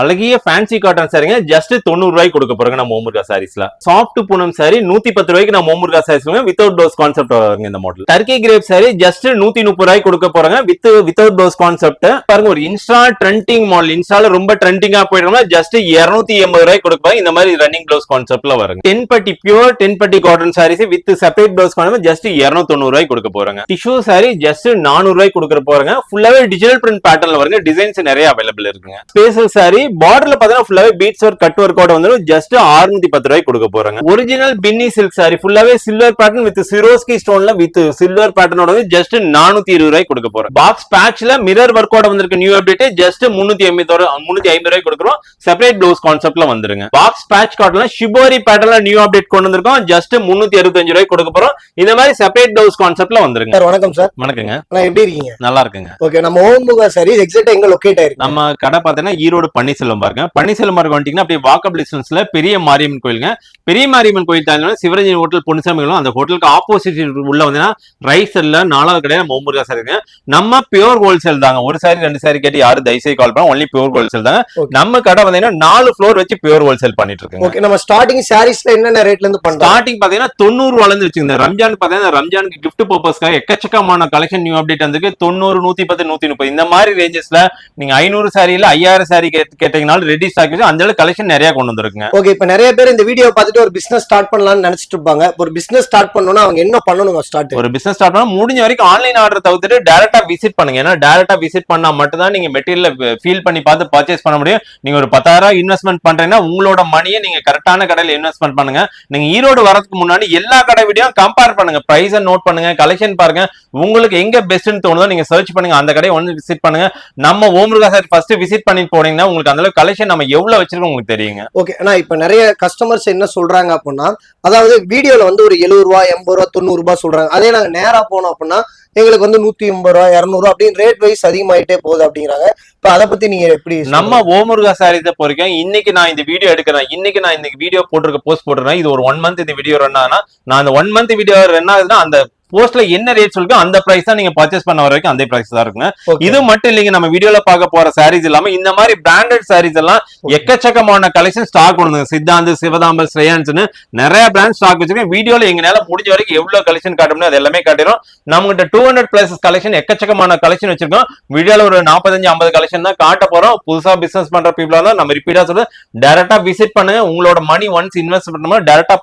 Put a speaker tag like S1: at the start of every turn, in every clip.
S1: அழகிய fancy cotton சாரிங்க just தொண்ணூறு ரூபாய்க்கு கொடுக்க போறாங்க நம்ம ஓமுர்கா சாரீஸ்ல சாஃப்ட் பூனம் சாரி நூத்தி பத்து ரூபாய்க்கு நம்ம Omuruga sarees without dots concept வருங்க இந்த model Turkey crepe saree just நூத்தி முப்பது ரூபாய்க்கு கொடுக்க போறாங்க. வித் வித்தவுட் டோஸ் கான்செப்ட் பாருங்க ஒரு இன்ஸ்டா ட்ரெண்டிங் மாடல் இன்ஸ்டால ரொம்ப ட்ரெண்டிங்கா போயிடுறோம்னா ஜஸ்ட் இருநூத்தி எண்பது ரூபாய்க்கு கொடுப்பாங்க இந்த மாதிரி ரன்னிங் ப்ளவுஸ் கான்செப்ட்ல வருங்க. டென் பட்டி பியூர் டென் பட்டி cotton sarees with separate blouse concept just இருநூத்தி தொண்ணூறு ரூபாய்க்கு கொடுக்க போறாங்க. டிஷ்யூ சாரி ஜஸ்ட் நானூறு ரூபாய்க்கு கொடுக்க போறாங்க. ஃபுல்லாவே டிஜிட்டல் பிரிண்ட் பேட்டர்ன்ல வருங்க. டிசைன்ஸ் நிறைய அவைலபிள் இருக்குங்க. ஸ்பேசல் சாரி பார்டர்ல பாத்தீங்கன்னா ஃபுல்லாவே பீட்ஸ் ஒர்க் கட் ஒர்க்கோட வந்து ஜஸ்ட் 650 பத்து ரூபாய்க்கு கொடுக்க போறாங்க. ஒரிஜினல் பின்னி சில்க் சாரி ஃபுல்லாவே சில்வர் பேட்டர்ன் வித் சிரோஸ்கி ஸ்டோன்ல வித் சில்வர் பேட்டர்னோட வந்து ஜஸ்ட் நானூத்தி இருபது ரூபாய்க்கு கொடுக்க போறோம் பாக்ஸ் பேட்ச்ல மிரர் ஒர்க்கோட வந்திருக்க நியூ அப்டேட் ஜஸ்ட் முன்னூத்தி எண்பது முன்னூத்தி ஐம்பது ரூபாய்க்கு கொடுக்குறோம். செப்பரேட் ப்ளவுஸ் கான்செப்ட்ல வந்துருங்க. பாக்ஸ் பேட்ச் காட்டல ஷிபோரி பேட்டர்ல நியூ அப்டேட் கொண்டு வந்திருக்கோம். ஜஸ்ட் முன்னூத்தி அறுபத்தஞ்சு ரூபாய்க்கு கொடுக்க போறோம். இந்த மாதிரி செப்பரேட் ப்ளவுஸ் கான்செப்ட்ல வந்துருங்க.
S2: சார் வணக்கம் சார்.
S1: வணக்கங்க.
S2: எப்படி இருக்கீங்க?
S1: நல்லா இருக்குங்க.
S2: ஓகே நம்ம ஓம்புகா சாரி எக்ஸாக்டா எங்க லொகேட் ஆயிருக்கு?
S1: நம்ம கடை பார்த்தீங்கன்னா ஈரோடு பன்னீர்செல்வம் பாருங்க. பன்னீர்செல்வம் பார்க்க வந்துட்டீங்கன்னா அப்படியே வாக்கபிள் டிஸ்டன்ஸ்ல பெரிய மாரியம்மன் கோயிலுங்க. பெரிய மாரியம்மன் கோயில் தாண்டினா சிவரஞ்சனி ஹோட்டல் பொன்னிசாமிகளும் அந்த ஹோட்டலுக்கு ஆப்போசிட் உள்ள வந்தீங்கன்னா ரைட் சைட்ல நாலாவது கடையில நம்ம ஒம்பது சார் இருக்குங்க நம்ம பியூர் ஹோல்சேல் தாங்க. ஒரு சாரி ரெண்டு சாரி கேட்டு யாரும் தயவுசெய்து கால் பண்ண ஒன்லி பியூர் ஹோல்சேல் தாங்க. நம்ம கடை வந்தீங்கன்னா நாலு ஃப்ளோர் வச்சு பியூர் ஹோல்சேல் பண்ணிட்டு இருக்குங்க.
S2: ஓகே நம்ம ஸ்டார்டிங் சாரீஸ்ல என்னென்ன ரேட்ல இருந்து பண்றோம்?
S1: ஸ்டார்டிங் பாத்தீங்கன்னா தொண்ணூறு வளர்ந்து வச்சுங்க ரம்ஜான் பாத்தீங்கன்னா ரம்ஜானுக்கு gift பர்பஸ்க்காக எக்கச்சக்கமான கலெக்ஷன் நியூ அப்டேட் வந்திருக்கு. தொண்ணூறு நூத்தி பத்து நூத்தி முப்பது. இந்த மாதிரி ரேஞ்சஸ்ல நீங்க ஐநூறு சாரியில ஐயாயிரம் சாரி கேட்டீங்கனாலும் ரெடி ஸ்டாக் வச்சு அந்த கலெக்ஷன் நிறைய கொண்டு வந்திருக்குங்க.
S2: ஓகே இப்ப நிறைய பேர் இந்த வீடியோ பார்த்துட்டு ஒரு பிசினஸ் ஸ்டார்ட் பண்ணலாம்னு நினைச்சிட்டு இருப்பாங்க. ஒரு பிசினஸ் ஸ்டார்ட் பண்ணனும்னா அவங்க என்ன பண்ணணுங்க ஸ்டார்ட்
S1: ஒரு பிசினஸ் ஸ்டார்ட் பண்ணா முடிஞ்ச வரைக்கும் ஆன்லைன் ஆர்டர் தவிர்த்துட்டு டேரக்டா விசிட் பண்ணுங்க. ஏன்னா டேரக்டா விசிட் பண்ணா மட்டும் தான் நீங்க மெட்டீரியல் ஃபீல் பண்ணி பார்த்து பர்ச்சேஸ் பண்ண முடியும். நீங்க ஒரு பத்தாயிரம் இன்வெஸ்ட்மெண்ட் பண்றீங்கன்னா உங்களோட மணியை நீங்க கரெக்டான கடையில இன்வெஸ்ட்மெண்ட் பண்ணுங்க. நீங்க ஈரோடு வரதுக்கு முன்னாடி எல்லா கடை வீடியோ கம்பேர் பண்ணுங்க. பிரைஸ் நோட் பண்ணுங்க கலெக்ஷன் பாருங்க. உங்களுக்கு எங்க பெஸ்ட்னு தோணுதோ நீங்க சர்ச் பண்ணுங்க. அந்த கடையை வந்து விசிட் பண்ணுங்க. நம்ம ஓம்ருகா சார் ஃபர்ஸ்ட் விசிட் பண்ணி போனீங்கன்னா உங்களுக்கு அந்த அளவுக்கு கலெக்ஷன் நம்ம எவ்வளவு வச்சிருக்கோம் உங்களுக்கு தெரியுங்க.
S2: ஓகே ஆனா இப்ப நிறைய கஸ்டமர்ஸ் என்ன சொல்றாங்க அப்படின்னா அதாவது வீடியோல வந்து ஒரு எழுபது ரூபா எண்பது ரூபா தொண்ணூறு ரூபாய் சொல்றாங்க. அதே நாங்க நேரா போனோம் அப்படின்னா எங்களுக்கு வந்து நூத்தி எண்பது ரூபா இருநூறு ரூபா அப்படின்னு ரேட் வைஸ் அதிகமாயிட்டே போகுது அப்படிங்கிறாங்க இப்ப அதை பத்தி நீங்க எப்படி
S1: நம்ம ஓமுருகா சாரீஸை பொறுக்கும் இன்னைக்கு நான் இந்த வீடியோ எடுக்கிறேன். இன்னைக்கு நான் இந்த வீடியோ போட்டிருக்க போஸ்ட் போட்டிருக்கேன் இது ஒரு ஒன் மந்த் இந்த வீடியோ ரன் ஆனா நான் அந்த ஒன் மந்த் வீடியோ ரன் ஆகுதுன்னா அந்த போஸ்ட்ல என்ன ரேட் சொல்லுங்க அந்த பிரைஸ் தான் நீங்க பர்ச்சேஸ் பண்ண வர வரைக்கும் அந்த பிரைஸ் தான் இருக்குங்க. இது மட்டும் இல்லைங்க நம்ம வீடியோல பார்க்க போற சாரீஸ் இல்லாம இந்த மாதிரி பிராண்டட் சாரீஸ் எல்லாம் எக்கச்சக்கமான கலெக்ஷன் ஸ்டாக் கொண்டு சித்தாந்த் சிவதாம்பர் ஸ்ரேயான்ஸ்னு நிறைய பிராண்ட் ஸ்டாக் வச்சிருக்கேன். வீடியோல எங்கனால முடிஞ்ச வரைக்கும் எவ்வளவு கலெக்ஷன் காட்டணும் அது எல்லாமே காட்டிடும் நம்மகிட்ட டூ ஹண்ட்ரட் பிளஸ் கலெக்ஷன் எக்கச்சக்கமான கலெக்ஷன் வச்சிருக்கோம். வீடியோல ஒரு நாற்பத்தஞ்சு ஐம்பது கலெக்ஷன் தான் காட்ட போறோம். புதுசா பிசினஸ் பண்ற பீப்புளா தான் நம்ம ரிப்பீட்டா சொல்ல. டேரக்டா விசிட் பண்ணுங்க. உங்களோட மணி ஒன்ஸ் இன்வெஸ்ட் பண்ணும்போது டேரக்டா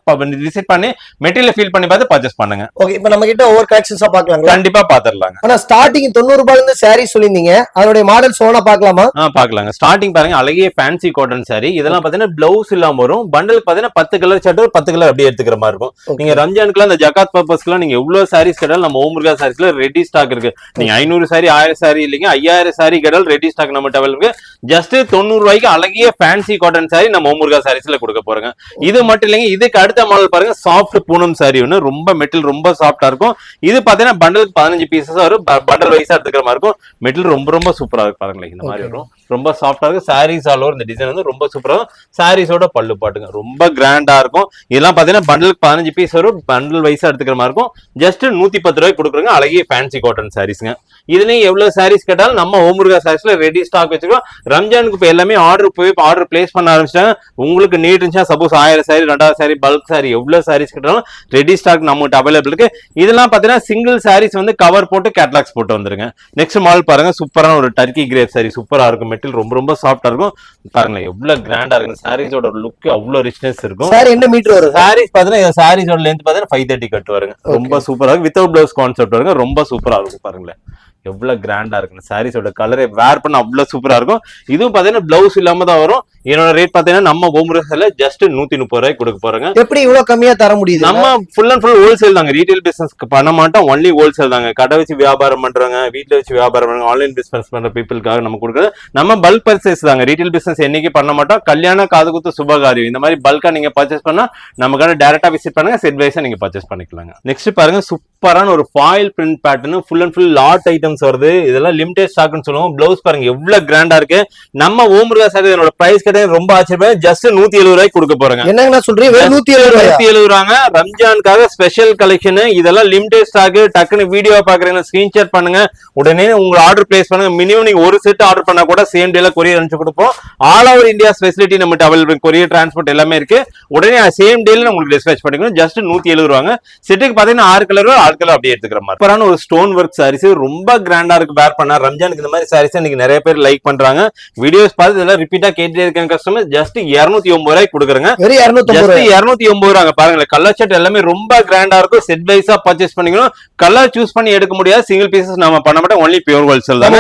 S1: விசிட் பண்ணி மெட்டீரியல் ஃபீல் பண்ணி பார்த்து பர்ச்சேஸ் பண்ணுங்க.
S2: ஓகே இப்ப நம்ம கிட்ட ஒவ்வொரு கலெக்ஷன்ஸா பாக்கலாங்களா
S1: கண்டிப்பா பாத்துடலாங்க
S2: ஆனா ஸ்டார்டிங் தொண்ணூறு ரூபாயில இருந்து சாரீ சொல்லியிருந்தீங்க. அதனுடைய மாடல்ஸ் ஓனா பாக்கலாமா
S1: பாக்கலாங்க ஸ்டார்டிங் பாருங்க அழகிய ஃபேன்சி காட்டன் சாரி இதெல்லாம் பாத்தீங்கன்னா பிளவுஸ் இல்லாம வரும். பண்டலுக்கு பாத்தீங்கன்னா பத்து கலர் ஷர்ட் பத்து கலர் அப்படியே எடுத்துக்கிற மாதிரி இருக்கும். நீங்க ரம்ஜானுக்குலாம் அந்த ஜகாத் பர்பஸ்க்குலாம் நீங்க எவ்வளவு சாரீஸ் கேட்டாலும் நம்ம ஓமுருகா சாரீஸ்ல ரெடி ஸ்டாக் இருக்கு. நீங்க ஐநூறு சாரி ஆயிரம் சாரி இல்லைங்க ஐயாயிரம் சாரி கேட்டாலும் ரெடி ஸ்டாக் நம்ம டவல் இருக்கு ஜஸ்ட் தொண்ணூறு ரூபாய்க்கு அழகிய ஃபேன்சி காட்டன் சாரி நம்ம ஓமுருகா சாரீஸ்ல கொடுக்க போறோங்க. இது மட்டும் இல்லைங்க இதுக்கு அடுத்த மாடல் பாருங்க சாஃப்ட் பூனம் சாரி ஒன்று ரொம்ப மெட்டல் ரொம்ப சாஃப்டா இருக்கும். இது பாத்தீங்கன்னா பண்டலுக்கு பதினஞ்சு பீசஸ் வரும் பண்டல் வைஸா எடுத்துக்கிற மாதிரி இருக்கும். மெட்டல் ரொம்ப ரொம்ப சூப்பரா இருக்கு பாருங்களேன். இந்த மாதிரி. வரும். ரொம்ப சாஃப்டா இருக்கு. சாரீஸ் ஆல் ஓவர் இந்த டிசைன் வந்து ரொம்ப சூப்பரா இருக்கும். சாரீஸோட பல்லு பாட்டுங்க. ரொம்ப கிராண்டா இருக்கும். இதெல்லாம் பாத்தீங்கன்னா பண்டலுக்கு பதினஞ்சு பீஸ் வரும் பண்டல் வைஸா எடுத்துக்கிற மாதிரி இருக்கும். ஜஸ்ட் நூத்தி பத்து ரூபாய்க்கு கொடுக்குறோங்க அழகிய ஃபேன்சி காட்டன் சாரீஸ்ங்க இதுலயும் எவ்வளவு சாரீஸ் கேட்டாலும் நம்ம ஓமுருகா சாரீஸ்ல ரெடி ஸ்டாக் வச்சிருக்கோம். ரம்ஜானுக்கு இப்போ எல்லாமே ஆர்டர் போய் ஆர்டர் பிளேஸ் பண்ண ஆரம்பிச்சிட்டாங்க. உங்களுக்கு நீட் இருந்துச்சா சப்போஸ் ஆயிரம் சாரி ரெண்டாயிரம் சாரி பல்க் சாரி எவ்வளவு சாரீஸ் கேட்டாலும் ரெடி ஸ்டாக் நம்மகிட்ட அவைலபிள் இருக்கு. இதெல்லாம் பாத்தீங்கன்னா சிங்கிள் சாரீஸ் வந்து கவர் போட்டு கேட்லாக்ஸ் போட்டு வந்துருங்க. நெக்ஸ்ட் மாடல் பாருங்க சூப்பரான ஒரு டர்க்கி கிரேப் சாரி சூப்பரா இருக்கும். மெட்டீரியல் ரொம்ப ரொம்ப சாஃப்டா இருக்கும். பாருங்களேன் எவ்வளவு கிராண்டா இருக்கு சாரீஸோட லுக் அவ்வளவு ரிச்னஸ் இருக்கும்.
S2: சாரி என்ன மீட்டர் வரும்?
S1: சாரீஸ் பாத்தீங்கன்னா சாரீஸோட லென்த் பாத்தீங்கன்னா ஃபைவ் தேர்ட்டி கட் வருங்க. ரொம்ப சூப்பரா இருக்கும். வித்தவுட் பிளவுஸ் கான்செப்ட் வருங்க. ரொம்ப சூப்பரா இருக்கும் பாருங்களேன். எவ்வளவு கிராண்டா இருக்கு சாரீஸோட கலரை வேர் பண்ண அவ்வளவு சூப்பரா இருக்கும். இதுவும் பாத்தீங்கன்னா பிளவுஸ் இல்லாம தான் வரும். என்னோட ரேட் பாத்தீங்கன்னா நம்ம ஓமுரஸ்ல ஜஸ்ட் நூத்தி முப்பது ரூபாய்க்கு கொடுக்க போறோங்க.
S2: எப்படி இவ்வளவு கம்மியா தர முடியுது
S1: நம்ம ஃபுல் அண்ட் ஃபுல் ஹோல்சேல் தாங்க. ரீட்டைல் பிசினஸ் பண்ண மாட்டோம். ஒன்லி ஹோல்சேல் தாங்க. கடை வச்சு வியாபாரம் பண்றவங்க வீட்ல வச்சு வியாபாரம் பண்றாங்க ஆன்லைன் பிசினஸ் பண்ற பீப்புளுக்காக நம்ம கொடுக்குறது. நம்ம பல்க் பர்ச்சேஸ் தாங்க. ரீட்டைல் பிசினஸ் என்னைக்கு பண்ண மாட்டோம்? கல்யாண காது குத்து சுபகாரியம். இந்த மாதிரி பல்கா நீங்க பர்ச்சேஸ் பண்ணா நம்ம கடை டேரக்டா விசிட் பண்ணுங்க. செட் வைஸா நீங்க பர்ச்சேஸ் பண்ணிக்கலாங்க. நெக்ஸ்ட் பாருங்க. சூப்பரான ஒரு foil print pattern full and full lot items collections வருது. இதெல்லாம் லிமிடெட் ஸ்டாக்னு சொல்லுவோம். பிளவுஸ் பாருங்க எவ்வளவு கிராண்டா இருக்கு. நம்ம ஓமுருகா சாரி இதனோட பிரைஸ் கிட்ட ரொம்ப ஆச்சரியம் ஜஸ்ட் நூத்தி எழுபது ரூபாய்க்கு கொடுக்க போறேங்க.
S2: என்னங்கண்ணா சொல்றீங்க? நூத்தி எழுபது
S1: நூத்தி எழுபது ரூபாங்க. ரம்ஜானுக்காக ஸ்பெஷல் கலெக்ஷன் இதெல்லாம் லிமிடெட் ஸ்டாக் டக்குன்னு வீடியோ பாக்குறீங்க ஸ்கிரீன்ஷாட் பண்ணுங்க. உடனே உங்க ஆர்டர் பிளேஸ் பண்ணுங்க. மினிமம் நீங்க ஒரு செட் ஆர்டர் பண்ணா கூட சேம் டேல கொரியர் அனுப்பிச்சு கொடுப்போம். ஆல் ஓவர் இந்தியா ஃபெசிலிட்டி நம்மகிட்ட அவைலபிள் கொரியர் டிரான்ஸ்போர்ட் எல்லாமே இருக்கு. உடனே சேம் டேல உங்களுக்கு டிஸ்பேச் பண்ணிக்கணும் ஜஸ்ட் நூத்தி எழுபது ரூபாங்க. செட்டுக்கு பாத்தீங்கன்னா ஆறு கலர் ஆறு கலர் அப்படியே எடுத்துக்கிற மாதிரி. ஒரு ஸ்டோன் ஒர்க் சாரீஸ் ரொம்ப கிராண்டா இருக்கு வேர் பண்ணா. ரம்ஜானுக்கு இந்த மாதிரி சாரீஸ் இன்னைக்கு நிறைய பேர் லைக் பண்றாங்க. வீடியோஸ் பார்த்து இதெல்லாம் ரிப்பீட்டா கேட்டுட்டே இருக்க கஸ்டமர் ஜஸ்ட் இருநூத்தி ஒன்பது ரூபாய்க்கு கொடுக்குறேங்க. ஜஸ்ட் இருநூத்தி ஒன்பது ரூபாங்க பாருங்களேன். கலர் ஷர்ட் எல்லாமே ரொம்ப கிராண்டா இருக்கும். செட் வைஸா பர்ச்சேஸ் பண்ணிக்கணும். கலர் சூஸ் பண்ணி எடுக்க முடியாது. சிங்கிள் பீசஸ் நம்ம பண்ண மாட்டோம். ஒன்லி பியூர் ஹோல்சேல் தான்.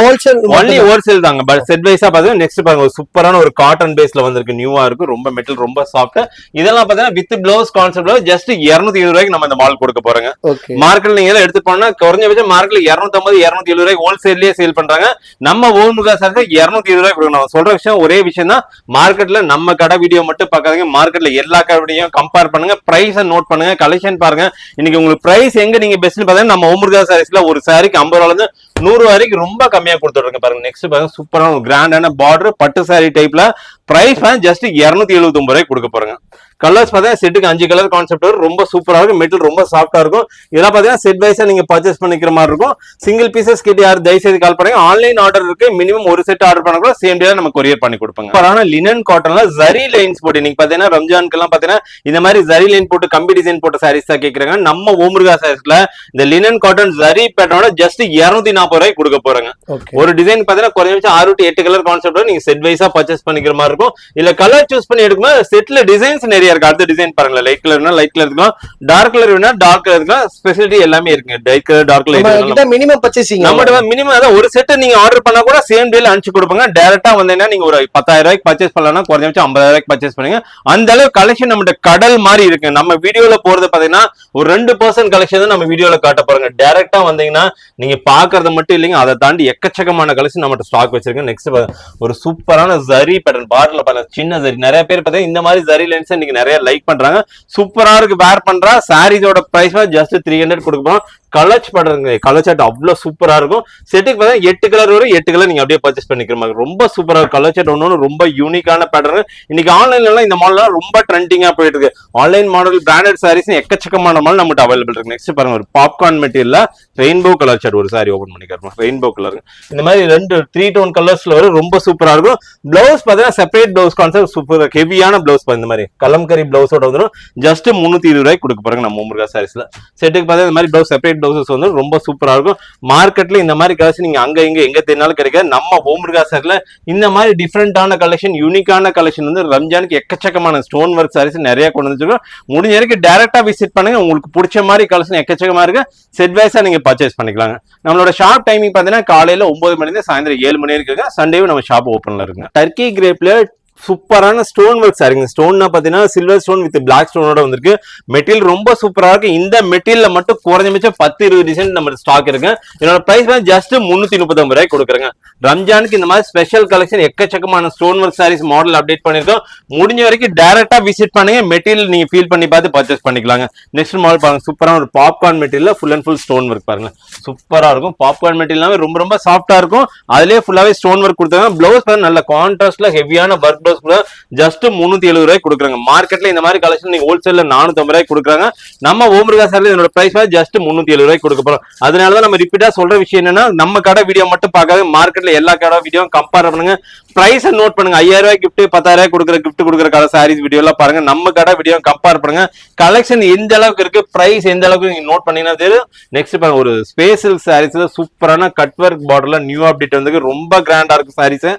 S1: ஒன்லி ஹோல்சேல் தாங்க பட் செட் வைஸா பாத்தீங்கன்னா நெக்ஸ்ட் பாருங்க. ஒரு சூப்பரான ஒரு காட்டன் பேஸ்ல வந்திருக்கு. நியூவா இருக்கும் ரொம்ப மெட்டல் ரொம்ப சாஃப்ட் இதெல்லாம் பாத்தீங்கன்னா வித் பிளவுஸ் கான்செப்ட் ஜஸ்ட் இருநூத்தி இருபது ரூபாய்க்கு நம்ம இந்த மால் கொடுக்க போறோங்க.
S2: ஓகே
S1: மார்க்கெட்ல நீங்க எடுத்து போனா குறைஞ்சபட்சம் மார்க்கெட்ல இருநூத்தி ஐம்பது இருநூத்தி எழுபது ரூபாய் ஹோல்சேல்லயே சேல் பண்றாங்க. நம்ம ஓன் முகா சார் இருநூத்தி இருபது ரூபாய் கொடுக்கணும். சொல்ற விஷயம் ஒரே விஷயம் தான் மார்க்கெட்ல நம்ம கடை வீடியோ மட்டும் பார்க்காதீங்க. மார்க்கெட்ல எல்லா கடை கம்பேர் பண்ணுங்க. பிரைஸ் நோட் பண்ணுங்க. கலெக்ஷன் பாருங்க. இன்னைக்கு உங்களுக்கு பிரைஸ் எங்க நீங்க பெஸ்ட் பாத்தீங்கன்னா நம்ம ஓமுருகா சாரீஸ்ல ஒரு சாரிக்கு ஐம்பது ரூபால இருந்து நூறு ரூபா வரைக்கும் ரொம்ப கம்மியா கொடுத்துருங்க பாருங்க. நெக்ஸ்ட் பாருங்க. சூப்பரான ஒரு கிராண்டான பார்டர் பட்டு சாரி டைப்ல பிரைஸ் ஜஸ்ட் இருநூத்தி எழுபத்தி ஒன்பது ரூபாய்க்கு கொடுக்க போறாங்க. கலர்ஸ் பார்த்தீங்கன்னா செட்டுக்கு அஞ்சு கலர் கான்செப்ட் வரும். ரொம்ப சூப்பரா இருக்கும். மெட்டல் ரொம்ப சாஃப்டா இருக்கும். இதெல்லாம் பார்த்தீங்கன்னா செட் வைஸா நீங்க பர்ச்சேஸ் பண்ணிக்கிற மாதிரி இருக்கும். சிங்கிள் பீசஸ் கிட்ட யார் தயவுசெய்து கால் பண்ணுங்க. ஆன்லைன் ஆர்டர் இருக்கு. மினிமம் ஒரு செட் ஆர்டர் பண்ண கூட சேம் டே நம்ம கொரியர் பண்ணி கொடுப்பாங்க. சூப்பரான லினன் காட்டன்ல ஜரி லைன்ஸ் போட்டு நீங்க பாத்தீங்கன்னா ரம்ஜானுக்கு எல்லாம் பாத்தீங்கன்னா இந்த மாதிரி ஜரி லைன் போட்டு கம்பி டிசைன் போட்ட சாரீஸ் தான் கேக்குறாங்க. நம்ம ஓமுருகா சாரீஸ்ல இந்த லினன் காட்டன் ஜரி பேட்டர்னோட ஜஸ்ட் இருநூத்தி நாற்பது ரூபாய்க்கு கொடுக்க போறாங்க. ஒரு டிசைன் பாத்தீங்கன்னா குறைஞ்சபட்சம் ஆறு டு எட்டு கலர் கான்செப்ட் நீங்க செட் வைஸா பர்ச்சேஸ் பண்ணிக்கிற மாதிரி இருக்கும். இல்ல கலர் சூஸ் பண்ணி எடுக்கும்போது செட்ல டிசைன்ஸ் நிறைய இருக்கு அடுத்த டிசைன் பாருங்களேன். லைட் கலர்னா லைட் கலர் இருக்கலாம் டார்க் கலர் வேணா டார்க் கலர் இருக்கலாம் ஸ்பெசிலிட்டி எல்லாமே இருக்குங்க. லைட் கலர் டார்க்
S2: நம்ம
S1: கலர்
S2: மினிமம் பர்ச்சேசிங்
S1: நம்மகிட்ட மினிமம் அதான் ஒரு செட் நீங்க ஆர்டர் பண்ணா கூட சேம் டேல அனுப்பிச்சு கொடுப்பாங்க. டேரக்டா வந்தீங்கன்னா நீங்க ஒரு பத்தாயிரம் ரூபாய்க்கு பர்ச்சேஸ் பண்ணலாம் குறைஞ்சபட்சம் ஐம்பதாயிரம் ரூபாய்க்கு பர்ச்சேஸ் பண்ணுங்க. அந்த அளவு கலெக்ஷன் நம்மகிட்ட கடல் மாதிரி இருக்கு நம்ம வீடியோல போறது பாத்தீங்கன்னா ஒரு ரெண்டு பர்சன்ட் கலெக்ஷன் தான் நம்ம வீடியோல காட்ட போறோங்க. டேரக்டா வந்தீங்கன்னா நீங்க பாக்குறது மட்டும் இல்லைங்க. அதை தாண்டி எக்கச்சக்கமான கலெக்ஷன் நம்மகிட்ட ஸ்டாக் வச்சிருக்கோம் நெக்ஸ்ட் ஒரு சூப்பரான ஜரி பேட்டர்ன் பார்டர்ல பாருங்க. சின்ன ஜரி நிறைய பேர் பார்த்தீங்கன்னா இந்த மாதிரி ஜரி லென்ஸ் இன்னைக்கு நிறைய லைக் பண்றாங்க. சூப்பரா இருக்கு. வேர் பண்றா. சாரீஸோட பிரைஸ் ஜஸ்ட் த்ரீ ஹண்ட்ரட் கொடுக்க போறோம். கலர்ஸ் பண்றதுங்க கலர் சார்ட் அவ்வளோ சூப்பராக இருக்கும். செட்டுக்கு பார்த்தா எட்டு கலர் வரும் எட்டு கலர் நீங்கள் அப்படியே பர்ச்சேஸ் பண்ணிக்கிற மாதிரி ரொம்ப சூப்பராக இருக்கும். கலர் சார்ட் ஒன்று ரொம்ப யூனிக்கான பேட்டர்ன் இன்னைக்கு ஆன்லைன்லாம் இந்த மாடலாம் ரொம்ப ட்ரெண்டிங்காக போயிட்டு இருக்கு. ஆன்லைன் மாடல் பிராண்டட் சாரீஸ் எக்கச்சக்கமான மாடல் நம்மகிட்ட அவைலபிள் இருக்கு. நெக்ஸ்ட் பாருங்க ஒரு popcorn material rainbow colour chart ஒரு சாரி ஓபன் பண்ணிக்கிறோம் ரெயின்போ கலர் இந்த மாதிரி ரெண்டு த்ரீ டோன் கலர்ஸ்ல வரும் ரொம்ப சூப்பராக இருக்கும். பிளவுஸ் பார்த்தீங்கன்னா செப்பரேட் பிளவுஸ் கான்செப்ட் சூப்பர் ஹெவியான பிளவுஸ் இந்த மாதிரி. கலம்கரி பிளவுஸோட வந்துடும் ஜஸ்ட் முந்நூத்தி இருபது ரூபாய்க்கு கொடுக்க போறாங்க நம்ம முருகா சாரீஸ்ல செட்டுக்கு பார்த்தா இந்த மாதிரி பிளவுஸ் செப்பரேட் பிளவுசஸ் வந்து ரொம்ப சூப்பராக இருக்கும். மார்க்கெட்ல இந்த மாதிரி கலெக்ஷன் நீங்க அங்க இங்க எங்க தேடினாலும் கிடைக்காது. நம்ம ஹோம்ருகா சாரில இந்த மாதிரி டிஃப்ரெண்டான கலெக்ஷன் யூனிக்கான கலெக்ஷன் வந்து ரம்ஜானுக்கு எக்கச்சக்கமான ஸ்டோன் ஒர்க் சாரீஸ் நிறைய கொண்டு வந்துருக்கோம் முடிஞ்ச வரைக்கும் டேரக்டா விசிட் பண்ணுங்க. உங்களுக்கு பிடிச்ச மாதிரி கலெக்ஷன் எக்கச்சக்கமா இருக்கு. செட் வைஸா நீங்க பர்ச்சேஸ் பண்ணிக்கலாங்க. நம்மளோட ஷாப் டைமிங் பாத்தீங்கன்னா காலையில ஒன்பது மணி இருந்து சாயந்தரம் ஏழு மணி இருக்குங்க. சண்டேவும் நம்ம ஷாப் ஓப்பன்ல இருக்குங்க. டர்க்கி கிரேப்ல சூப்பரான ஸ்டோன் ஒர்க் சாரிங்க ஸ்டோன்னா பாத்தீங்கன்னா சில்வர் ஸ்டோன் வித் பிளாக் ஸ்டோனோட வந்திருக்கு. மெட்டீரியல் ரொம்ப சூப்பரா இருக்கு. இந்த மெட்டீரியல் மட்டும் குறைஞ்சபட்சம் பத்து இருபது டிசைன் நம்ம ஸ்டாக் இருக்கு. என்னோட பிரைஸ் வந்து ஜஸ்ட் முன்னூத்தி முப்பத்தொம்பது ரூபாய் கொடுக்குறேங்க. ரம்ஜானுக்கு இந்த மாதிரி ஸ்பெஷல் கலெக்ஷன் எக்கச்சக்கமான stone work sarees model update பண்ணிருக்கோம் முடிஞ்ச வரைக்கும் டேரக்டா விசிட் பண்ணுங்க. மெட்டீரியல் நீங்க ஃபீல் பண்ணி பார்த்து பர்ச்சேஸ் பண்ணிக்கலாங்க. நெக்ஸ்ட் மாடல் பாருங்க. சூப்பரான ஒரு popcorn material full and full stone work பாருங்க. சூப்பரா இருக்கும். பாப்கார்ன் மெட்டீரியல் ரொம்ப ரொம்ப சாஃப்டா இருக்கும். அதுலயே ஃபுல்லாவே ஸ்டோன் ஒர்க் கொடுத்தாங்க பிளவுஸ் பாருங்க நல்ல கான்ட்ராஸ்ட்ல ஹெவியான ஒர்க் பிளவுஸ் கூட ஜஸ்ட் முன்னூத்தி எழுபது ரூபாய் கொடுக்குறாங்க. மார்க்கெட்ல இந்த மாதிரி கலெக்ஷன் நீங்க ஹோல்சேல்ல நானூத்தி ஐம்பது ரூபாய் கொடுக்குறாங்க. நம்ம ஓம்ருகா சார்ல இதோட பிரைஸ் ஜஸ்ட் முன்னூத்தி எழுபது ரூபாய் கொடுக்க போறோம். அதனாலதான் நம்ம ரிப்பீட்டா சொல்ற விஷயம் என்னன்னா நம்ம கடை வீடியோ மட்டும் பார்க்காத மார்க்கெட்ல எல்லா கடை வீடியோ கம்பேர் பண்ணுங்க. பிரைஸ் நோட் பண்ணுங்க. ஐயாயிரம் ரூபாய் கிஃப்ட் பத்தாயிரம் ரூபாய் கொடுக்குற கிஃப்ட் கொடுக்குற கடை சாரீஸ் வீடியோ எல்லாம் பாருங்க. நம்ம கடை வீடியோ கம்பேர் பண்ணுங்க. கலெக்ஷன் எந்த அளவுக்கு இருக்கு பிரைஸ் எந்த அளவுக்கு நீங்க நோட் பண்ணீங்கன்னா தெரியும். நெக்ஸ்ட் பாருங்க ஒரு ஸ்பேஷல் சாரீஸ்ல சூப்பரான கட் ஒர்க் பார்டர்ல நியூ அப்டேட் வந்து ரொம்ப கிராண்டா இருக்கு சாரீஸ்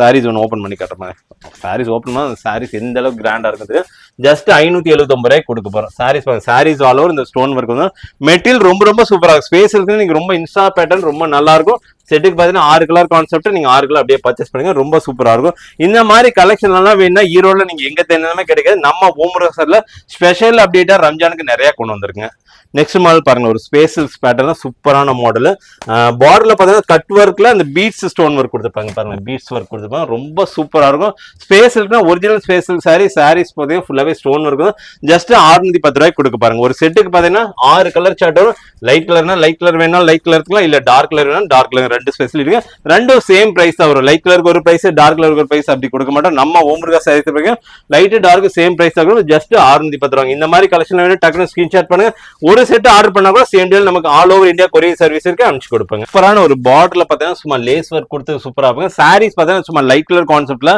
S1: சாரீஸ் ஒன்று ஓப்பன் பண்ணி காட்டுறேன் சாரீஸ் ஓப்பன் பண்ணா சாரீஸ் எந்த அளவுக்கு கிராண்டா இருக்குது ஜஸ்ட் ஐநூத்தி எழுபத்தொன்பது ரூபாய் கொடுக்க போறோம். சாரீஸ் சாரீஸ் ஆல் ஓவர் இந்த ஸ்டோன் ஒர்க் வந்து மெட்டீரியல் ரொம்ப ரொம்ப சூப்பராக இருக்கும். ஸ்பேஸ் இருக்கு நீங்க ரொம்ப இன்ஸ்டா பேட்டர்ன் ரொம்ப நல்லா இருக்கும். செட்டுக்கு பார்த்தீங்கன்னா ஆறு கலர் கான்செப்ட் நீங்க ஆறு கலர் அப்படியே பர்ச்சேஸ் பண்ணுங்க ரொம்ப சூப்பரா இருக்கும். இந்த மாதிரி கலெக்ஷன் எல்லாம் வேணும்னா ஈரோட்ல நீங்க எங்க தேடினாலுமே கிடைக்காது. நம்ம ஓமரசர்ல ஸ்பெஷல் அப்டேட்டா ரம்ஜானுக்கு நிறைய கொண்டு வந்திருக்குங்க நெக்ஸ்ட் மாடல் பாருங்க ஒரு ஸ்பேசல்ஸ் பேட்டர்ன் சூப்பரான மாடல் பார்டர்ல பார்த்தீங்கன்னா கட் ஒர்க்ல அந்த பீட்ஸ் ஸ்டோன் ஒர்க் கொடுத்துருப்பாங்க பாருங்க பீட்ஸ் ஒர்க் கொடுத்துருப்பாங்க. ரொம்ப சூப்பரா இருக்கும். ஸ்பேஸ் இருக்குன்னா ஒரிஜினல் ஸ்பேசல் சாரி சாரீஸ் பார்த்தீங்கன்னா ஃபுல்லாக ஃபுல்லாவே ஸ்டோன் இருக்கும். ஜஸ்ட் 610 பத்து ரூபாய்க்கு கொடுக்க பாருங்க. ஒரு செட்டுக்கு பாத்தீங்கன்னா ஆறு கலர் சார்ட் வரும். லைட் கலர்னா லைட் கலர் வேணா லைட் கலர் இருக்கலாம் இல்ல டார்க் கலர் வேணா டார்க் கலர் ரெண்டு ஸ்பெஷல் இருக்கு. ரெண்டும் சேம் பிரைஸ் தான் வரும். லைட் கலருக்கு ஒரு பிரைஸ் டார்க் கலருக்கு ஒரு பிரைஸ் அப்படி கொடுக்க மாட்டோம். நம்ம ஓமுருகா சாரீஸ் வரைக்கும் லைட் டார்க் சேம் பிரைஸ் தான் ஜஸ்ட் 610 பத்து ரூபாங்க. இந்த மாதிரி கலெக்ஷன் வேணும் டக்குனு ஸ்கிரீன்ஷாட் பண்ணுங்க. ஒரு செட் ஆர்டர் பண்ணா கூட சேம் டேல நமக்கு all over India courier service இருக்கு. அனுப்பிச்சு கொடுப்பாங்க. சூப்பரான ஒரு பார்டர்ல பாத்தீங்கன்னா சும்மா லேஸ் ஒர்க் கொடுத்து சூப்பரா இருக்கும் சாரீஸ் பாத்தீங்கன்னா சும்மா லைட் கலர் கான்செப்ட்ல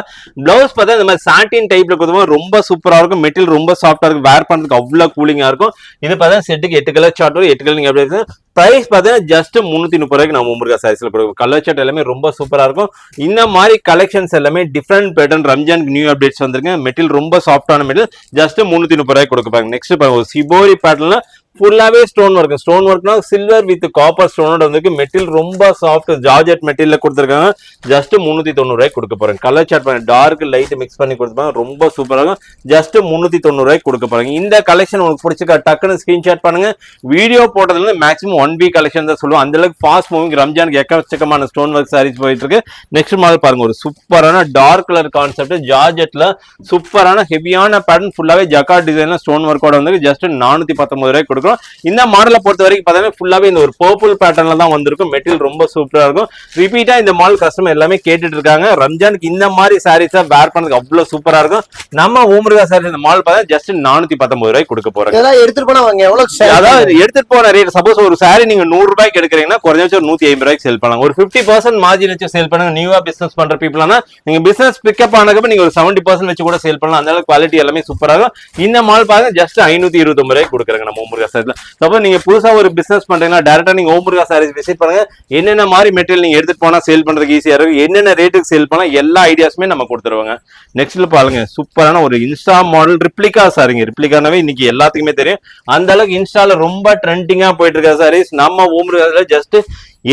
S1: பிளவுஸ் பார்த்தா இந்த மாதிரி சாட்டின் டைப்ல கொடுத்தோம் ரொம்ப சூப்பரா இருக்கும். மெட்டீரியல் ரொம்ப சாஃப்டா இருக்கும். வேர் பண்றதுக்கு அவ்வளவு கூலிங்கா இருக்கும். இது பார்த்தா செட்டுக்கு எட்டு கலர் சார்ட் வரும். எட்டு கலர் நீங்க எப்படி பிரைஸ் பார்த்தீங்கன்னா ஜஸ்ட் முந்நூத்தி முப்பது ரூபாய்க்கு நம்ம முருகா சாரீஸ்ல கொடுக்கும் கலர் சார்ட் எல்லாமே ரொம்ப சூப்பரா இருக்கும். இந்த மாதிரி கலெக்ஷன்ஸ் எல்லாமே different pattern Ramzan new updates வந்திருக்கு. மெட்டீரியல் ரொம்ப சாஃப்டான மெட்டீரியல் ஜஸ்ட் முந்நூற்றி முப்பது ரூபாய்க்கு கொடுப்பாங்க நெக்ஸ்ட் பாருங்க. சிபோரி பேட்டர்ல ஃபுல்லாகவே ஸ்டோன் ஒர்க் ஸ்டோன் ஒர்க்னா சில்வர் வித் காப்பர் ஸ்டோனோட வந்து மெட்டீரியல் ரொம்ப சாஃப்ட் ஜார்ஜெட் மெட்டீரியல் கொடுத்துருக்காங்க. ஜஸ்ட் முந்நூற்றி தொண்ணூறுவாய் கொடுக்க போகிறேன் கலர் சார்ட் பண்ணி. டார்க் லைட் மிக்ஸ் பண்ணி கொடுத்துருப்பாங்க ரொம்ப சூப்பராக இருக்கும். ஜஸ்ட் முந்நூற்றி தொண்ணூறுரூவாய்க்கு கொடுக்க போறாங்க. இந்த கலெக்ஷன் உங்களுக்கு பிடிச்சிருக்கா டக்குன்னு ஸ்க்ரீன்ஷாட் பண்ணுங்க. வீடியோ போட்டதுல மேக்ஸிமம் ஒன் வீக் கலெக்ஷன் தான் சொல்லுவோம். அந்தளவுக்கு ஃபாஸ்ட் மூவிங் ரம்ஜானுக்கு எக்கச்சக்கமான ஸ்டோன் ஒர்க் சாரீஸ் போயிட்டு இருக்கு. நெக்ஸ்ட் மாடல் பாருங்க. ஒரு சூப்பரான டார்க் கலர் கான்செப்ட் ஜார்ஜெட்ல சூப்பரான ஹெவியான பேட்டர்ன் ஃபுல்லாகவே ஜக்கா டிசைன்ல ஸ்டோன் ஒர்க்கோட வந்து ஜஸ்ட் நானூத்தி ரூபாய் ரூபாய்க்கு கொடுக்குறோம் இந்த மாடலை பொறுத்த வரைக்கும் பார்த்தீங்கன்னா ஃபுல்லாவே இந்த ஒரு பர்பிள் பேட்டர்ன்ல தான் வந்திருக்கும். மெட்டீரியல் ரொம்ப சூப்பரா இருக்கும். ரிப்பீட்டா இந்த மால் கஸ்டமர் எல்லாமே கேட்டுட்டு இருக்காங்க. ரம்ஜானுக்கு இந்த மாதிரி சாரீஸா வேர் பண்ணதுக்கு அவ்வளவு சூப்பரா இருக்கும். நம்ம ஓமுருகா சாரீஸ் இந்த மால் பார்த்தா ஜஸ்ட் நானூத்தி பத்தொன்பது ரூபாய்க்கு கொடுக்க போறாங்க.
S2: ஏதாவது எடுத்துட்டு போனா எவ்வளவு
S1: அதாவது எடுத்துட்டு போன ரேட் சப்போஸ் ஒரு சாரி நீங்க நூறு ரூபாய்க்கு எடுக்கிறீங்கன்னா குறைஞ்சபட்சம் ஒரு நூத்தி ஐம்பது ரூபாய்க்கு சேல் பண்ணலாம். ஒரு பிப்டி பர்சன்ட் மார்ஜின் வச்சு சேல் பண்ணுங்க. நியூவா பிசினஸ் பண்ற பீப்புள்னா நீங்க பிசினஸ் பிக்கப் ஆனதுக்கு நீங்க ஒரு செவன்டி பர்சன்ட் வச்சு கூட சேல் பண்ணலாம். அந்த அளவுக்கு குவாலிட்டி எல்லாமே சூப்பரா இருக்கும். இந்த மால் பாருங்க ஜஸ்ட் ஐநூத்தி இருபத்தி ஒன்பது ரூபாய்க்கு கொடுக்குறாங்க நம்ம ஓமுருகா சப்போஸ் நீங்க புதுசா ஒரு பிசினஸ் பண்றீங்கன்னா டேரக்டா நீங்க ஓமுருகா சாரீஸ் விசிட் பண்ணுங்க. என்னென்ன மாதிரி மெட்டீரியல் நீங்க எடுத்துட்டு போனா சேல் பண்றதுக்கு ஈஸியா இருக்கும் என்னென்ன ரேட்டுக்கு சேல் பண்ணா எல்லா ஐடியாஸுமே நம்ம கொடுத்துருவாங்க. நெக்ஸ்ட்ல பாருங்க சூப்பரான ஒரு இன்ஸ்டா மாடல் ரிப்ளிகா சாரிங்க ரிப்ளிகானவே இன்னைக்கு எல்லாத்துக்குமே தெரியும். அந்த அளவுக்கு இன்ஸ்டால ரொம்ப ட்ரெண்டிங்கா போயிட்டு இருக்க சாரீஸ் நம்ம ஓமுருகா ஜஸ்ட்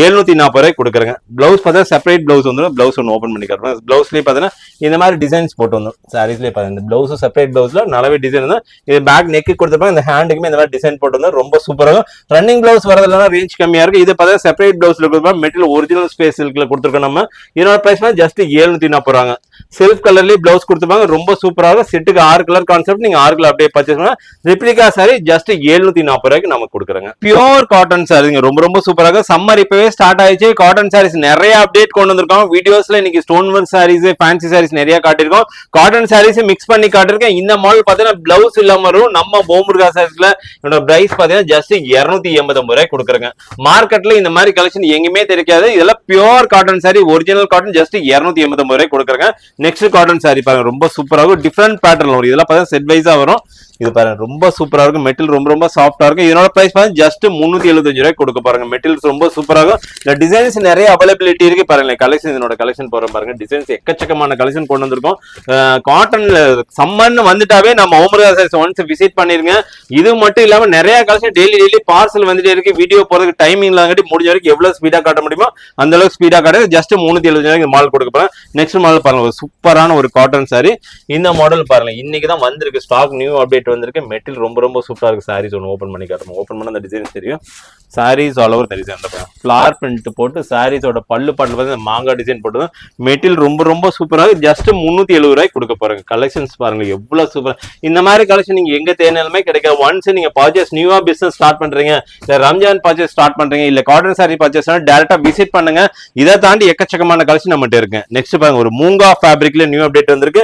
S1: எழுநூத்தி நாற்பது ரூபாய்க்கு கொடுக்குறேங்க. ப்ளவுஸ் பார்த்தா செப்பரேட் ப்ளவுஸ் வந்துடும் ப்ளவுஸ் ஒன்று ஓப்பன் பண்ணி காட்டுறோம் ப்ளவுஸ்லேயே பார்த்தீங்கன்னா இந்த மாதிரி டிசைன்ஸ் போட்டு வந்துடும் சாரீஸ்லேயே பார்த்தீங்கன்னா இந்த செப்பரேட் ப்ளவுஸில் நல்லாவே டிசைன் வந்து இது பேக் நெக்கு கொடுத்துருப்பாங்க. இந்த ஹேண்டுக்குமே இந்த மாதிரி டிசைன் போட்டு வந்து ரொம்ப சூப்பராக இருக்கும். ரன்னிங் ப்ளவுஸ் வரதுலாம் ரேஞ்ச் கம்மியாக இருக்கும் இது பார்த்தா செப்பரேட் ப்ளவுஸில் கொடுத்துருப்பாங்க. மெட்டீரியல் ஒரிஜினல் ஸ்பேஸ் கொடுத்துருக்கோம் நம்ம. இதோட பிரைஸ் ஜஸ்ட் எழுநூத்தி நாற்பது ரூபாங்க. செல்ஃப் கலர்லயே பிளவுஸ் கொடுத்துருப்பாங்க. ரொம்ப சூப்பராக இருக்கும். செட்டுக்கு ஆறு கலர் கான்செப்ட் நீங்கள் ஆறு கலர் அப்படியே பர்ச்சேஸ் பண்ணா ரிப்ளிகா சாரி ஜஸ்ட் எழுநூத்தி நாற்பது ரூபாய்க்கு நமக்கு கொடுக்குறாங்க. பியூர் காட்டன் சாரிங்க ரொம்ப ரொம்ப சூப்பராக இருக்கும். சம்மர் இப்பவே ஸ்டார்ட் ஆயிடுச்சு. காட்டன் சாரீஸ் நிறைய அப்டேட் கொண்டு வந்திருக்கோம். வீடியோஸ்ல இன்னைக்கு stone work sarees fancy sarees நிறைய காட்டியிருக்கோம். காட்டன் சாரீஸ் மிக்ஸ் பண்ணி காட்டிருக்கேன் இந்த மாடல் பாத்தீங்கன்னா பிளவுஸ் இல்லாமல் வரும். நம்ம போமுருகா சாரீஸ்ல என்னோட பிரைஸ் பாத்தீங்கன்னா ஜஸ்ட் இரநூத்தி எண்பது ரூபாய் கொடுக்குறேங்க. மார்க்கெட்ல இந்த மாதிரி கலெக்ஷன் எங்கேயுமே தெரியாது. இதெல்லாம் pure cotton sari original cotton just இரநூத்தி எண்பது ரூபாய் கொடுக்குறேங்க. நெக்ஸ்ட் காட்டன் சாரி பாருங்க ரொம்ப சூப்பரா இருக்கும். டிஃப்ரெண்ட் பேட்டர்ன் வரும். இதெல்லாம் பார்த்தா செட் வைஸா வரும். இது பாருங்க ரொம்ப சூப்பரா இருக்கும். மெட்டில் ரொம்ப ரொம்ப சாஃப்டா இருக்கும். இதனோட பிரைஸ் பாருங்க ஜஸ்ட் முன்னூத்தி எழுபத்தஞ்சு ரூபாய் கொடுக்க பாருங்க. மெட்டீரியல்ஸ் ரொம்ப சூப்பரா இருக்கும். இந்த டிசைன்ஸ் நிறைய அவைலபிலிட்டி இருக்கு பாருங்க கலெக்ஷன் இதனோட கலெக்ஷன் போற பாருங்க. டிசைன்ஸ் எக்கச்சக்கமான கலெக்ஷன் கொண்டு வந்திருக்கோம். காட்டன்ல சம்மர்னு வந்துட்டாவே நம்ம ஓமரா சாரீஸ் ஒன்ஸ் விசிட் பண்ணிருங்க. இது மட்டும் இல்லாம நிறைய கலெக்ஷன் டெய்லி டெய்லி பார்சல் வந்துட்டே இருக்கு. வீடியோ போறதுக்கு டைமிங் இல்லாங்கட்டி முடிஞ்ச வரைக்கும் எவ்வளவு ஸ்பீடா காட்ட முடியுமோ அந்த அளவுக்கு ஸ்பீடா காட்ட ஜஸ்ட் முன்னூத்தி எழுபது ரூபாய்க்கு மால் கொடுக்க போறேன். நெக்ஸ்ட் மாடல் பாருங்க ஒரு சூப்பரான ஒரு காட்டன் சாரி இந்த மாடல் பாருங்க இன்னைக்கு தான் வந்திருக்கு. ஸ்டாக் நியூ அப்டேட் வந்திருக்கு மெட்டீரியல் ரொம்ப ரொம்ப சூப்பராக இருக்கு. சாரீஸ் ஒன்று ஓப்பன் பண்ணி காட்டுறோம் ஓப்பன் பண்ண அந்த டிசைன் தெரியும். சாரீஸ் ஆல் ஓவர் தெரியும் அந்த ஃபிளார் பிரிண்ட் போட்டு சாரீஸோட பல்லு பாட்டில் பார்த்து மாங்காய் டிசைன் போட்டு மெட்டீரியல் ரொம்ப ரொம்ப சூப்பராக ஜஸ்ட் முந்நூத்தி எழுபது ரூபாய்க்கு கொடுக்க போகிறாங்க கலெக்ஷன்ஸ் பாருங்க. எவ்வளவு சூப்பர் இந்த மாதிரி கலெக்ஷன் நீங்க எங்க தேனாலுமே கிடைக்காது. ஒன்ஸ் நீங்க பர்ச்சேஸ் நியூவா பிசினஸ் ஸ்டார்ட் பண்றீங்க இல்லை ரம்ஜான் பர்ச்சேஸ் ஸ்டார்ட் பண்றீங்க இல்ல காட்டன் சாரி பர்ச்சேஸ் டேரெக்டாக விசிட் பண்ணுங்க. இதை தாண்டி எக்கச்சக்கமான கலெக்ஷன் நம்மகிட்ட இருக்கு. நெக்ஸ்ட் பாருங்க. ஒரு மூங்கா ஃபேப்ரிக்ல நியூ அப்டேட் வந்திருக்கு.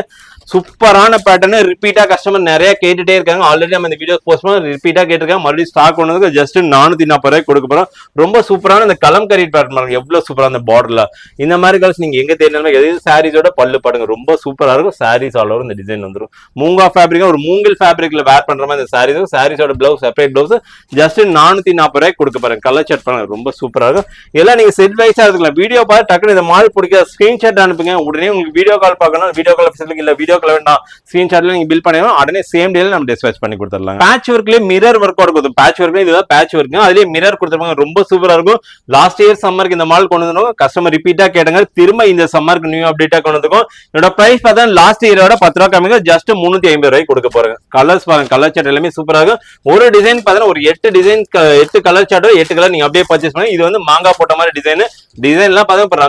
S1: சூப்பரான பேட்டர்னு ரிப்பீட்டா கஸ்டமர் நிறைய கேட்டுட்டே இருக்காங்க. ஆல்ரெடி நம்ம இந்த வீடியோ போஸ்ட் பண்ண ரிப்பீட்டா கேட்டிருக்காங்க. மறுபடியும் ஸ்டாக் கொண்டு ஜஸ்ட் நானூத்தி நாற்பது ரூபாய் கொடுக்க போறோம். ரொம்ப சூப்பரான இந்த கலம்கரி பேட்டர்ன் பாருங்க. எவ்வளவு சூப்பரான அந்த பார்டர்ல இந்த மாதிரி கலர்ஸ் நீங்க எங்க தேடினாலும் எது சாரீஸோட பல்லு பாடுங்க. ரொம்ப சூப்பரா இருக்கும். சாரீஸ் ஆல் ஓவர் இந்த டிசைன் வந்துடும் மூங்கா ஃபேப்ரிக் ஒரு மூங்கில் ஃபேப்ரிக்ல வேர் பண்ற மாதிரி இந்த சாரீஸ் சாரீஸோட பிளவுஸ் செப்பரேட் பிளவுஸ் ஜஸ்ட் நானூத்தி நாற்பது ரூபாய் கொடுக்க பாருங்க கலர் செட் பண்ணுங்க ரொம்ப சூப்பரா இருக்கும். இதெல்லாம் நீங்க செட் வைஸா இருக்கலாம் வீடியோ பார்த்து டக்குனு இந்த மால் பிடிக்க ஸ்கிரீன்ஷாட் அனுப்புங்க. உடனே உங்களுக்கு வீடியோ கால் பார்க்கணும் வீடியோ கால் இல்ல வீடியோ கால் வேண்டாம். ஸ்கிரீன்ஷாட்ல நீங்க பில் பண்ணிடணும். உடனே சேம் டேல நம்ம டிஸ்பேச் பண்ணி கொடுத்துடலாம் பேட்ச் ஒர்க்லயே மிரர் ஒர்க்கோட கொடுக்கும் பேட்ச் ஒர்க்ல இதுதான் பேட்ச் ஒர்க் அதுலயே மிரர் கொடுத்துருப்பாங்க. ரொம்ப சூப்பரா இருக்கும். லாஸ்ட் இயர் சம்மருக்கு இந்த மால் கொண்டு வந்தோம். கஸ்டமர் ரிப்பீட்டா கேட்டாங்க. திரும்ப இந்த சம்மருக்கு நியூ அப்டேட்டா கொண்டு வந்திருக்கோம். என்னோட பிரைஸ் பார்த்தா லாஸ்ட் இயரோட பத்து ரூபா கம்மிங்க. ஜஸ்ட் முன்னூத்தி ஐம்பது ரூபாய்க்கு கொடுக்க போறாங்க. கலர்ஸ் பாருங்க. கலர் சார்ட் எல்லாமே சூப்பரா இருக்கும். ஒரு டிசைன் பார்த்தீங்கன்னா ஒரு எட்டு டிசைன் எட்டு கலர் சார்ட்டோ எட்டு கலர் நீங்க அப்படியே பர்ச்சேஸ் பண்ணி இது வந்து மாங்காய் போட்ட மாதிரி டிசைன் டிசைன்லாம் பார்த்தா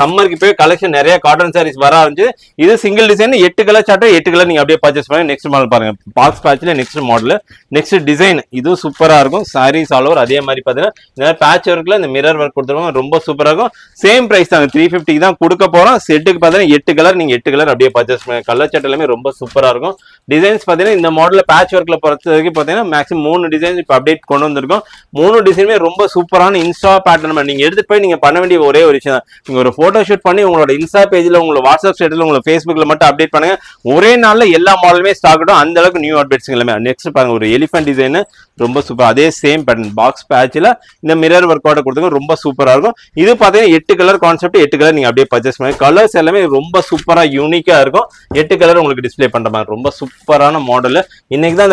S1: சம்மருக்கு போய் கலெக்ஷன் நிறைய காட்டன் சாரீஸ் வர ஆரம்பிச்சு இது சிங்கிள் டிசைன் எட்டு கலர் சார்ட்டோ எட்டு கலர் நீங்க அப்படியே பர்ச்சேஸ் பண்ணி நெக்ஸ்ட் மாடல் பாருங்க. பாக்ஸ் பேட்ச்ல நெக்ஸ்ட் மாடல் நெக்ஸ்ட் டிசைன் இதுவும் சூப்பரா இருக்கும். சாரீஸ் ஆல் ஓவர் அதே மாதிரி பாத்தீங்கன்னா இந்த பேட்ச் ஒர்க்ல இந்த மிரர் ஒர்க் கொடுத்துருவாங்க. ரொம்ப சூப்பரா இருக்கும். சேம் பிரைஸ் தான். த்ரீ ஃபிஃப்டிக்கு தான் கொடுக்க போறோம். செட்டுக்கு பார்த்தீங்கன்னா எட்டு கலர் நீங்க எட்டு கலர் அப்படியே பர்ச்சேஸ் பண்ணுங்க கலர் சார்ட் எல்லாமே ரொம்ப சூப்பரா இருக்கும். டிசைன்ஸ் பார்த்தீங்கன்னா இந்த மாடலில் பேட்ச் ஒர்க்ல பொறுத்த வரைக்கும் பார்த்தீங்கன்னா மேக்ஸிமம் மூணு டிசைன்ஸ் இப்போ அப்டேட் கொண்டு வந்திருக்கோம். மூணு டிசைனுமே ரொம்ப சூப்பரான இன்ஸ்டா பேட்டர்ன் நீங்க எடுத்துட்டு போய் நீங்க பண்ண வேண்டிய ஒரே ஒரு விஷயம் தான் நீங்க ஒரு போட்டோ ஷூட் பண்ணி உங்களோட இன்ஸ்டா பேஜ்ல உங்களோட வாட்ஸ்அப் ஸ்டேட்டில் உங்களோட ஃபேஸ்புக்ல மட்டும் அப்டேட் பண்ணுங்க. ஒரே நாள்ல எல்லா மாடலுமே ஸ்டாக் அந்த அளவுக்கு நியூ அட்பேட்ஸ் எல்லாமே. நெக்ஸ்ட் பாருங்க ஒரு எலிஃபென்ட் டிசைன் ரொம்ப சூப்பர் அதே சேம் பேட்டர்ன் பாக்ஸ் பேட்ச்ல இந்த மிரர் ஒர்க்கோட கொடுத்துங்க ரொம்ப சூப்பரா இருக்கும். இது பாத்தீங்கன்னா எட்டு கலர் கான்செப்ட் எட்டு கலர் நீங்க அப்படியே பர்ச்சேஸ் பண்ணி கலர்ஸ் எல்லாமே ரொம்ப சூப்பரா யூனிக்கா இருக்கும். எட்டு கலர் உங்களுக்கு டிஸ்ப்ளே பண்ற மாதிரி. ரொம்ப சூப்பரான மாடல் இன்னைக்கு தான்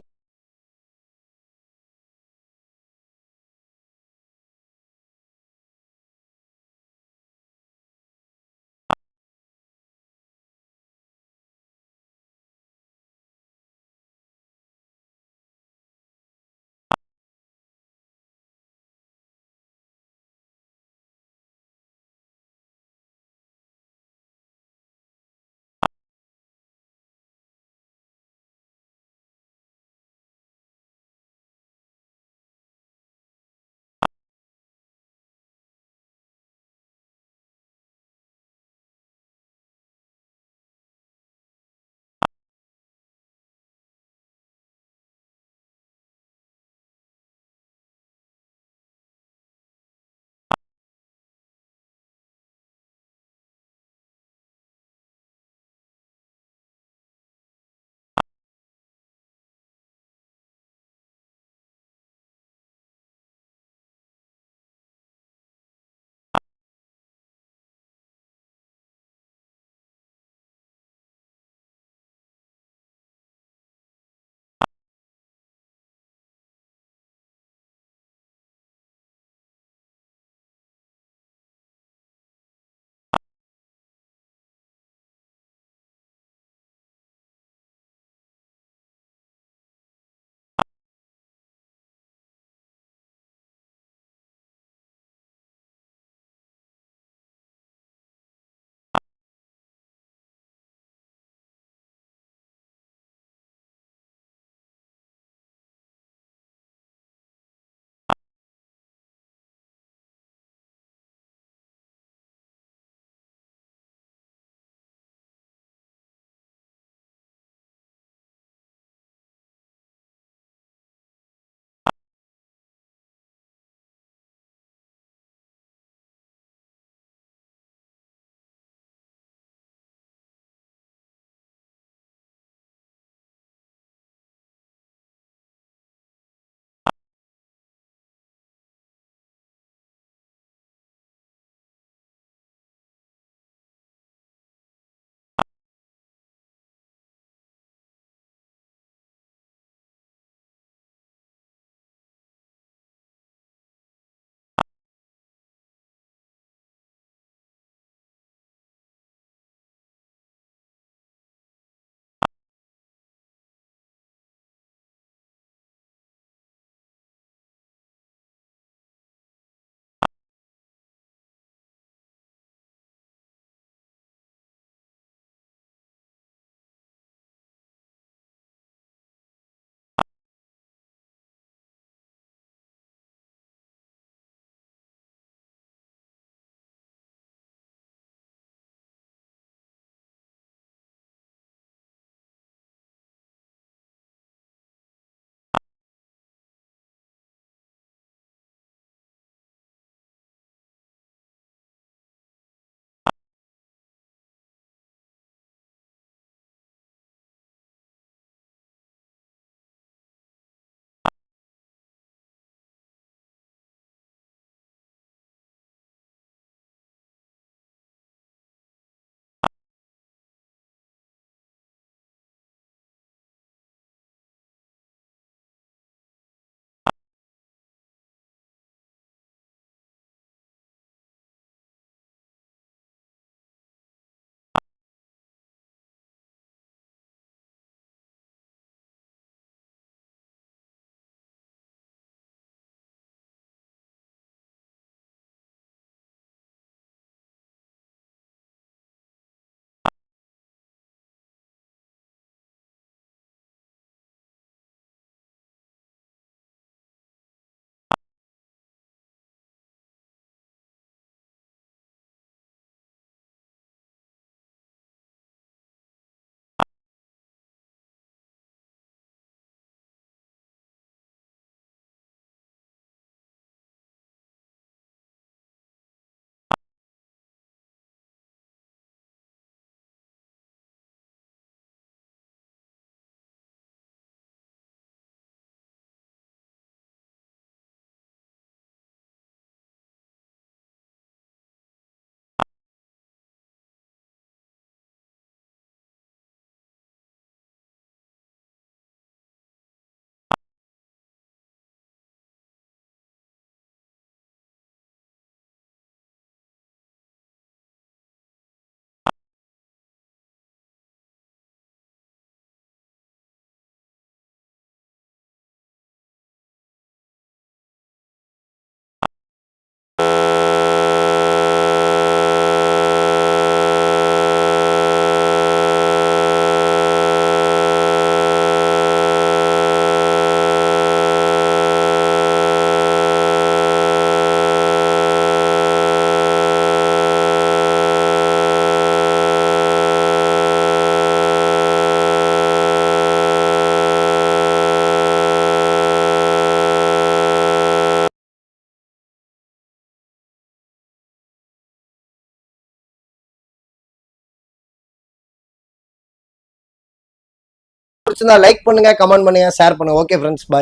S2: பிடிச்சிருந்தா லைக் பண்ணுங்க கமெண்ட் பண்ணுங்க ஷேர் பண்ணுங்க. Okay friends bye